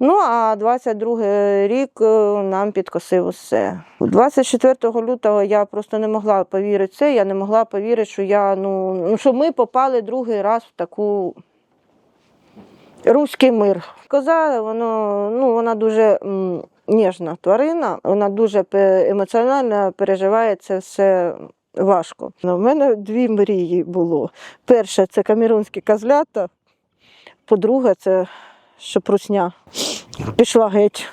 Ну, а 22 рік е, нам підкосив усе. 24 лютого я просто не могла повірити це. Я не могла повірити, що я ну, ну що ми попали другий раз в таку руський мир. Коза, воно, ну, вона дуже ніжна тварина, вона дуже емоціонально переживає це все важко. У мене дві мрії було. Перше це камерунські козлята, по-друге, це щоб русня пішла геть.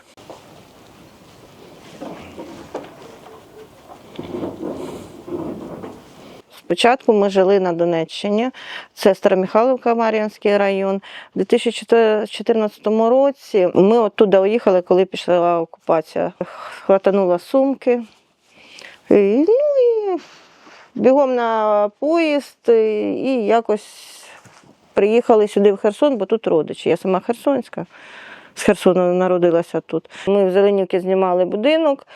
Спочатку ми жили на Донеччині, це Старомихайлівка, Мар'їнський район. У 2014 році ми оттуда уїхали, коли пішла окупація. Хватанула сумки. І, ну і бігом на поїзд і якось приїхали сюди в Херсон, бо тут родичі. Я сама Херсонська. З Херсона народилася тут. Ми в Зеленівці знімали будинок,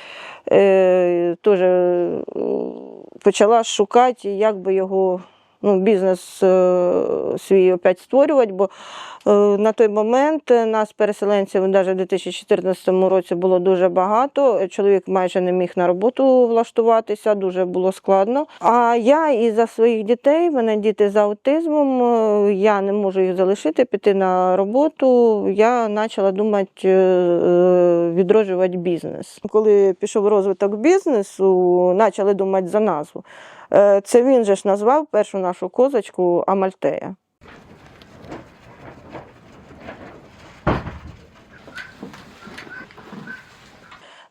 е, теж е, почала шукати, як би його ну, бізнес е, свій опять створювати, бо е, на той момент нас, переселенців, навіть у 2014 році було дуже багато. Чоловік майже не міг на роботу влаштуватися, дуже було складно. А я із-за своїх дітей, в мене діти з аутизмом, е, я не можу їх залишити, піти на роботу. Я почала думати е, е, відроджувати бізнес. Коли пішов розвиток бізнесу, почали думати за назву. Е, Це він же ж назвав першу нашу козочку Амальтея.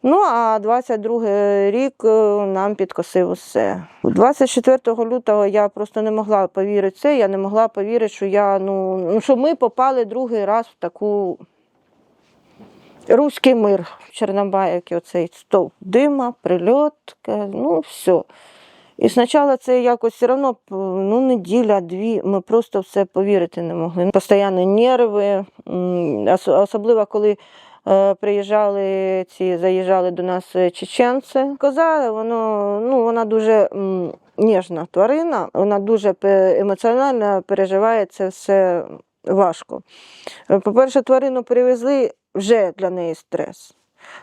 Ну, а 22 рік е, нам підкосив усе. 24 лютого я просто не могла повірити це. Я не могла повірити, що я ну, ну, що ми попали другий раз в таку руський мир в Чорнобаївці, оцей стовп дима, прильот, ну все. І спочатку це якось все одно ну, неділя, дві, ми просто все повірити не могли. Постійні нерви, особливо коли е, приїжджали ці, заїжджали до нас е, чеченці. Коза, воно, ну, вона дуже ніжна тварина, вона дуже емоціонально переживає це все важко. Е, По-перше, тварину привезли вже для неї стрес.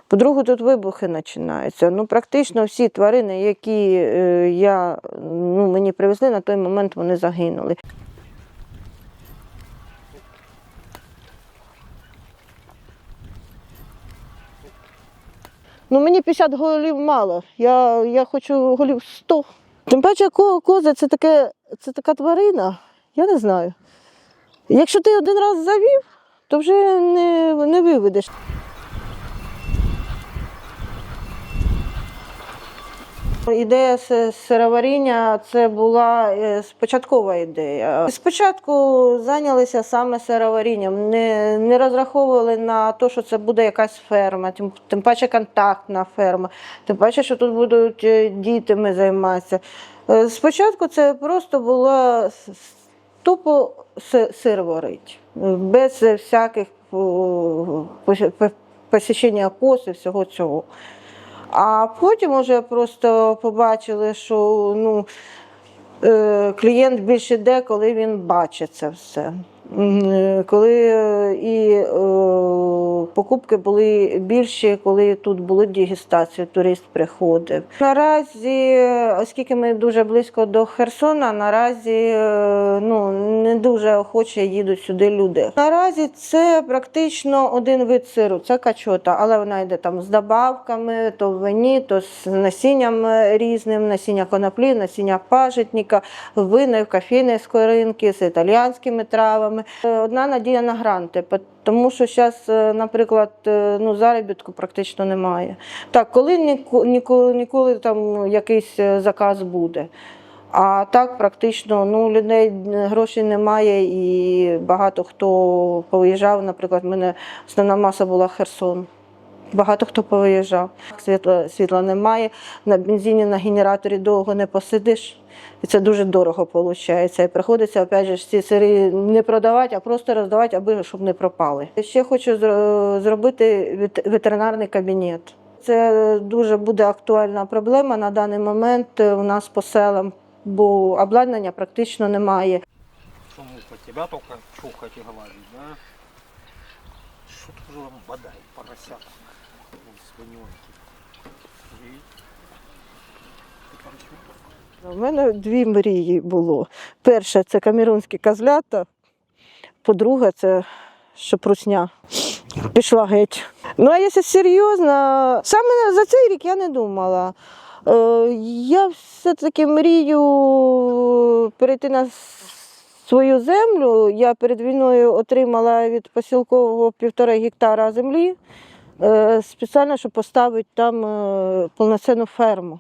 По-друге, тут вибухи починаються. Ну, практично всі тварини, які е, я, ну, мені привезли, на той момент вони загинули. Ну, мені 50 голів мало. Я, я хочу голів 100. Тим паче, ко- коза це, таке, це така тварина, я не знаю. Якщо ти один раз завів, то вже не, не виведеш. Ідея сироваріння це була е, спочаткова ідея. Спочатку зайнялися саме сироварінням, не, не розраховували на те, що це буде якась ферма, тим, тим паче контактна ферма, тим паче, що тут будуть е, дітьми займатися. Е, Спочатку це просто було тупо си- сир без всяких посічення коз і всього цього. А потім вже просто побачили, що ну, е, клієнт більше йде, коли він бачить це все. Е, Коли е, і покупки були більші, коли тут були дегустації, турист приходив. Наразі, оскільки ми дуже близько до Херсона, наразі е, ну, не дуже охоче їдуть сюди люди. Наразі це практично один вид сиру, це качота, але вона йде там з добавками, то в вині, то з насінням е, різним, насіння коноплі, насіння пажитника, вини, кофейної скоринки з італіянськими травами. Е, Одна надія на гранти, тому що зараз, наприклад, е, ну, заробітку практично немає. Так, коли ніко- ніколи, ніколи там якийсь е, заказ буде. А так практично ну, людей грошей немає і багато хто поїжджав. Наприклад, в мене основна маса була Херсон. Багато хто повиїжджав. Світла, світла немає, на бензині, на генераторі довго не посидиш. І це дуже дорого виходить. І приходиться опять же, ці сири не продавати, а просто роздавати, аби щоб не пропали. Ще хочу зробити вет- ветеринарний кабінет. Це дуже буде актуальна проблема на даний момент у нас по селам, бо обладнання практично немає. Что муха тебя только чухать и гладить, да? Крылом бодай, поросята. Вон свиненки. И... У мене дві мрії було. Перше це камерунські козлята, по-друге, це щоб русня пішла геть. Ну, а якщо серйозно, саме за цей рік я не думала. Е, Я все-таки мрію перейти на свою землю. Я перед війною отримала від посілкового півтора гектара землі е, спеціально, щоб поставити там повноцену повноцінну ферму.